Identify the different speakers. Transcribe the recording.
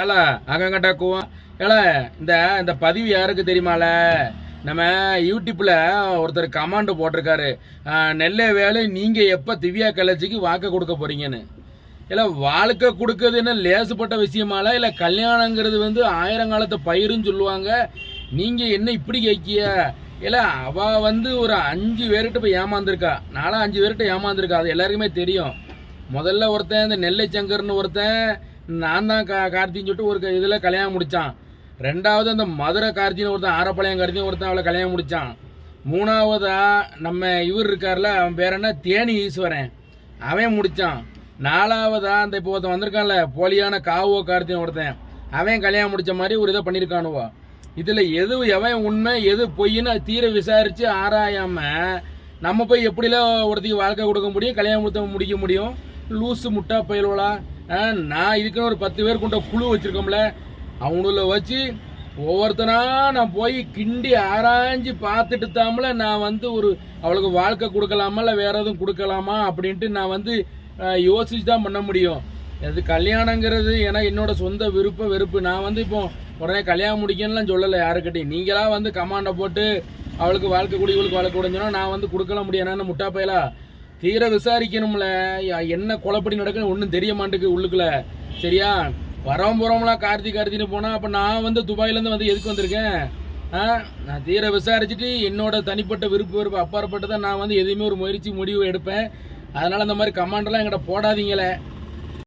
Speaker 1: ஏல அகங்கட்டா கூவம் ஏல இந்த இந்த பதிவு யாருக்கு தெரியுமால? நம்ம யூடியூப்ல ஒருத்தர் கமாண்ட் போட்டிருக்காரு. நெல்லை வேலை நீங்க எப்ப திவ்யா கலர்ஜிக்கு வாக்கு கொடுக்க போறீங்கன்னு? இல்ல வாழ்க்கை கொடுக்குறதுன்னு லேசுப்பட்ட விஷயமால இல்ல கல்யாணங்கிறது வந்து ஆயிரங்காலத்து பயிருன்னு சொல்லுவாங்க. நீங்க என்ன இப்படி கேட்கிய இல்ல அவ வந்து ஒரு அஞ்சு பேர்கிட்ட போய் ஏமாந்துருக்கா. நானும் அஞ்சு பேர்கிட்ட ஏமாந்துருக்கா அது எல்லாருக்குமே தெரியும். முதல்ல ஒருத்தன் இந்த நெல்லை சங்கர்னு ஒருத்தன் நான் தான் கா கார்த்தின்னு சொல்லிட்டு ஒரு க- கல்யாணம் முடிச்சான். ரெண்டாவது அந்த மதுரை கார்த்தின்னு ஒருத்தன் ஆரப்பாளையம் கார்த்தின்னு ஒருத்தன் அவளை கல்யாணம் முடித்தான் மூணாவதா நம்ம இவர் இருக்கார்ல அவன் பேர் என்ன? தேனி ஈஸ்வரன். அவன் முடிச்சான். நாலாவதா அந்த இப்போ ஒருத்தன் வந்திருக்கான்ல போலியான காவோ கார்த்தின்னு ஒருத்தன். அவன் கல்யாணம் முடித்த மாதிரி ஒரு இதை பண்ணியிருக்கானுவா இதில் எது எவன் உண்மை எது பொய்ன்னு தீர விசாரித்து ஆராயாமல் நம்ம போய் எப்படிலாம் ஒருத்திக்கு வாழ்க்கை கொடுக்க முடியும் கல்யாணம் கொடுத்த முடிக்க முடியும்? லூசு முட்டா பயில்வலா நான் இதுக்குன்னு ஒரு பத்து பேர் கொண்ட குழு வச்சிருக்கோம்ல. அவங்கள வச்சு ஒவ்வொருத்தனா நான் போய் கிண்டி ஆராய்ஞ்சு பார்த்துட்டு தாமல நான் வந்து ஒரு அவளுக்கு வாழ்க்கை கொடுக்கலாமா இல்லை வேற எதுவும் கொடுக்கலாமா அப்படின்ட்டு நான் வந்து யோசிச்சு தான் பண்ண முடியும். அது கல்யாணங்கிறது ஏன்னா என்னோட சொந்த விருப்ப வெறுப்பு. நான் வந்து இப்போ உடனே கல்யாணம் முடிக்கணும்லாம் சொல்லலை யாருக்கிட்டையும். நீங்களாக வந்து கமாண்டை போட்டு அவளுக்கு வாழ்க்கை கூடி இவளுக்கு வாழ்க்கை கூடன்னு நான் வந்து கொடுக்கல முடியும். என்னென்ன முட்டா தீர விசாரிக்கணும்ல. என்ன குழப்படி நடக்குன்னு ஒன்றும் தெரிய மாட்டேங்குது உள்ளுக்குள்ள. சரியா? வரவும் போகிறோம்லாம் கார்த்தி கார்த்தின்னு போனால் அப்போ நான் வந்து துபாயிலேருந்து வந்து எதுக்கு வந்திருக்கேன்? ஆ? நான் தீர விசாரிச்சுட்டு என்னோட தனிப்பட்ட விருப்ப விருப்பம் அப்பாற்பட்டு தான் நான் வந்து எதையுமே ஒரு முயற்சி முடிவு எடுப்பேன். அதனால் அந்த மாதிரி கமாண்டெல்லாம் எங்கிட்ட போடாதீங்களே.